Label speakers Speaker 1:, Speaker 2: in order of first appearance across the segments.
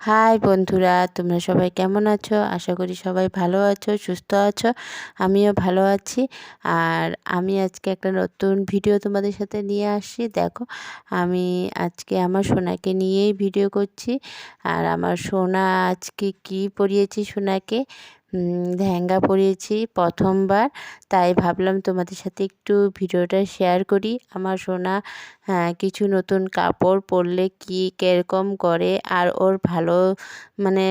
Speaker 1: High বন্ধুরা, তোমরা সবাই কেমন আছো? আশা করি সবাই ভালো আছো, সুস্থ আছো, আমিও ভালো আছি। আর আমি আজকে একটা নতুন ভিডিও তোমাদের সাথে নিয়ে আসছি। দেখো, আমি আজকে আমার সোনাকে নিয়েই ভিডিও করছি। আর আমার সোনা আজকে কি পরিয়েছি সোনাকে? লেহেঙ্গা পরিয়েছি প্রথমবার। তাই ভাবলাম তোমাদের সাথে একটু ভিডিওটা শেয়ার করি। আমার সোনা হ্যাঁ, কিছু নতুন কাপড় পরলে কি কীরকম করে? আর ওর ভালো মানে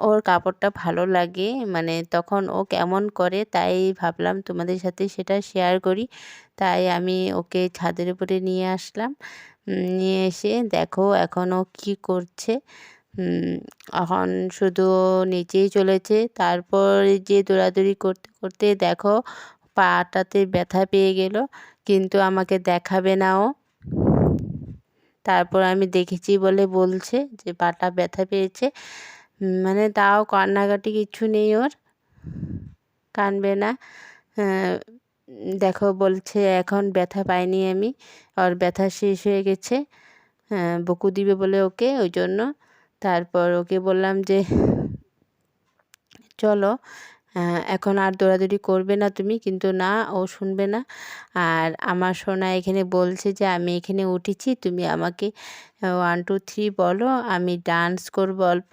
Speaker 1: ওর কাপড়টা ভালো লাগে? মানে তখন ও কেমন করে? তাই ভাবলাম তোমাদের সাথে সেটা শেয়ার করি। তাই আমি ওকে ছাদের উপরে নিয়ে আসলাম। নিয়ে এসে দেখো এখন ও কী করছে। এখন শুধু নিচেই চলেছে। তারপর যে দৌড়াদৌড়ি করতে করতে দেখো পাটাতে ব্যথা পেয়ে গেল, কিন্তু আমাকে দেখাবে না ও। তারপর আমি দেখেছি বলে বলছে যে পাটা ব্যথা পেয়েছে। মানে তাও কান্নাকাটি কিছু নেই ওর, কানবে না। দেখো বলছে এখন ব্যথা পাইনি আমি ওর ব্যথা শেষ হয়ে গেছে। বকু দিবে বলে ওকে, ওই জন্য তারপর ওকে বললাম যে, চলো এখন আর দৌড়াদৌড়ি করবে না তুমি, কিন্তু না, ও শুনবে না। আর আমার সোনা এখানে বলছে যে, আমি এখানে উঠেছি, তুমি আমাকে ওয়ান টু থ্রি বলো, আমি ডান্স করব অল্প।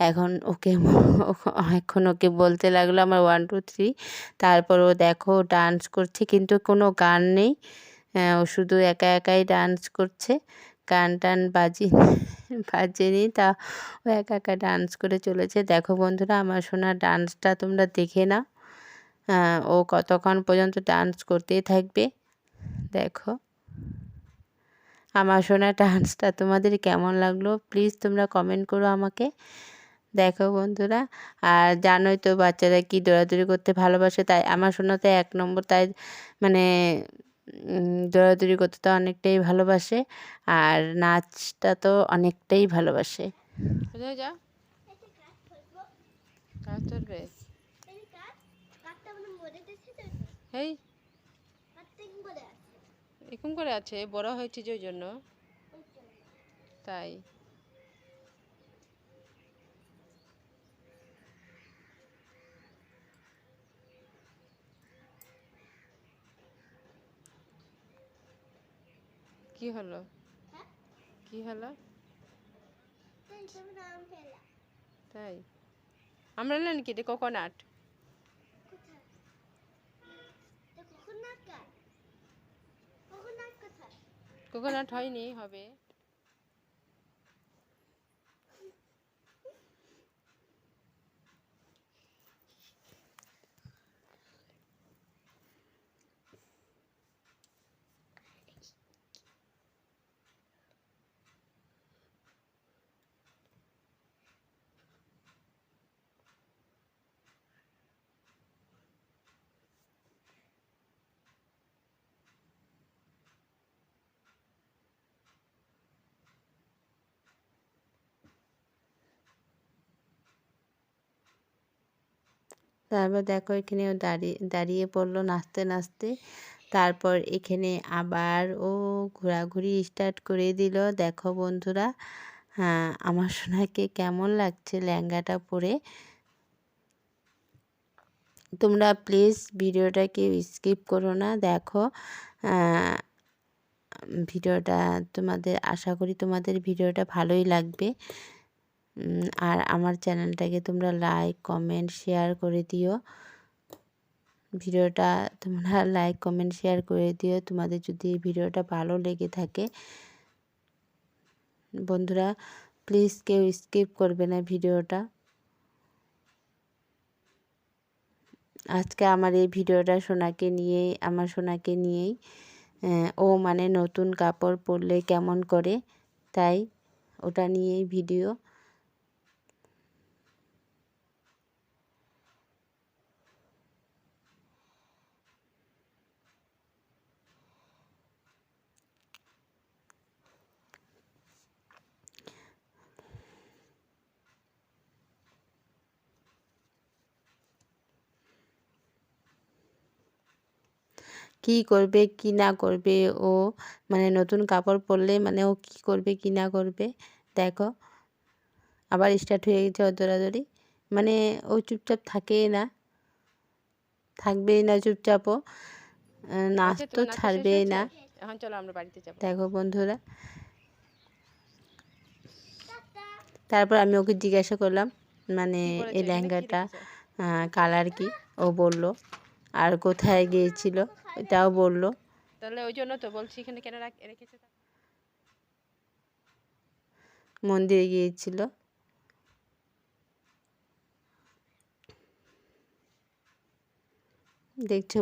Speaker 1: এখন ওকে এখন ওকে বলতে লাগল আমার ওয়ান টু থ্রি তারপর ও দেখো ডান্স করছে, কিন্তু কোনো গান নেই। ও শুধু একা একাই ডান্স করছে। গান টান বাজি, বাজেনি তা ও একা একা ডান্স করে চলেছে। দেখো বন্ধুরা, আমার শোনা ডান্সটা তোমরা দেখে নাও। ও কতক্ষণ পর্যন্ত ডান্স করতেই থাকবে? দেখো। আমার শোনা ডান্সটা তোমাদের কেমন লাগল? প্লিজ তোমরা কমেন্ট করো আমাকে। দেখো বন্ধুরা, আর জানোই তো বাচ্চারা কি দৌড়াদৌড়ি করতে ভালোবাসে, তাই আমার শোনাতে এক নম্বর, তাই মানে দৌড়াদৌড়ি করতে তো অনেকটাই ভালোবাসে, আর নাচটা তো অনেকটাই ভালোবাসে। যা? এই, এরকম করে আছে, বড় হয়েছে যে জন্য। তাই। কি হলো? হ্যাঁ? কি হলো? তাই? আমরা না কি এটা কোকোনাট কোকোনাট হয়নি হবে। তারপর দেখো এখানেও দাঁড়িয়ে দাঁড়িয়ে পড়ল নাচতে নাচতে। তারপর এখানে আবার ও ঘোরাঘুরি স্টার্ট করে দিল। দেখো বন্ধুরা হ্যাঁ আমার সোনাকে কেমন লাগছে লেহেঙ্গাটা পরে। তোমরা প্লিজ ভিডিওটাকে স্কিপ করো না। দেখো ভিডিওটা তোমাদের, আশা করি তোমাদের ভিডিওটা ভালোই লাগবে। আর আমার চ্যানেলটাকে তোমরা লাইক কমেন্ট শেয়ার করে দিও। ভিডিওটা তোমরা লাইক কমেন্ট শেয়ার করে দিও। তোমাদের যদি ভিডিওটা ভালো লেগে থাকে, বন্ধুরা প্লিজ কেউ স্কিপ করবে না ভিডিওটা। আজকে আমার এই ভিডিওটা সোনাকে নিয়েই, আমার সোনাকে নিয়েই ও মানে নতুন কাপড় পরলে কেমন করে, তাই ওটা নিয়েই ভিডিও কি করবে কি না করবে ও মানে নতুন কাপড় পরলে মানে ও কি করবে কি না করবে দেখো। আবার স্টার্ট হয়ে গেছে ওর দৌড়াদৌড়ি। মানে ও চুপচাপ থাকেই না। থাকবেই না চুপচাপও। নাচ
Speaker 2: আচ্ছা,
Speaker 1: তো
Speaker 2: নাচ শেষ
Speaker 1: ছাড়বেই না।
Speaker 2: এখন চলো আমরা বাড়িতে যাব।
Speaker 1: দেখো বন্ধুরা। তারপর আমি ওকে জিজ্ঞাসা করলাম মানে এই লেহেঙ্গাটা? কালার কি? ও বলল আর কোথায় গিয়েছিল এটাও বলল।
Speaker 2: তাহলে ওই জন্য তো বলছি এখানে কেন রেখেছে?
Speaker 1: মন্দিরে গিয়েছিল। দেখছ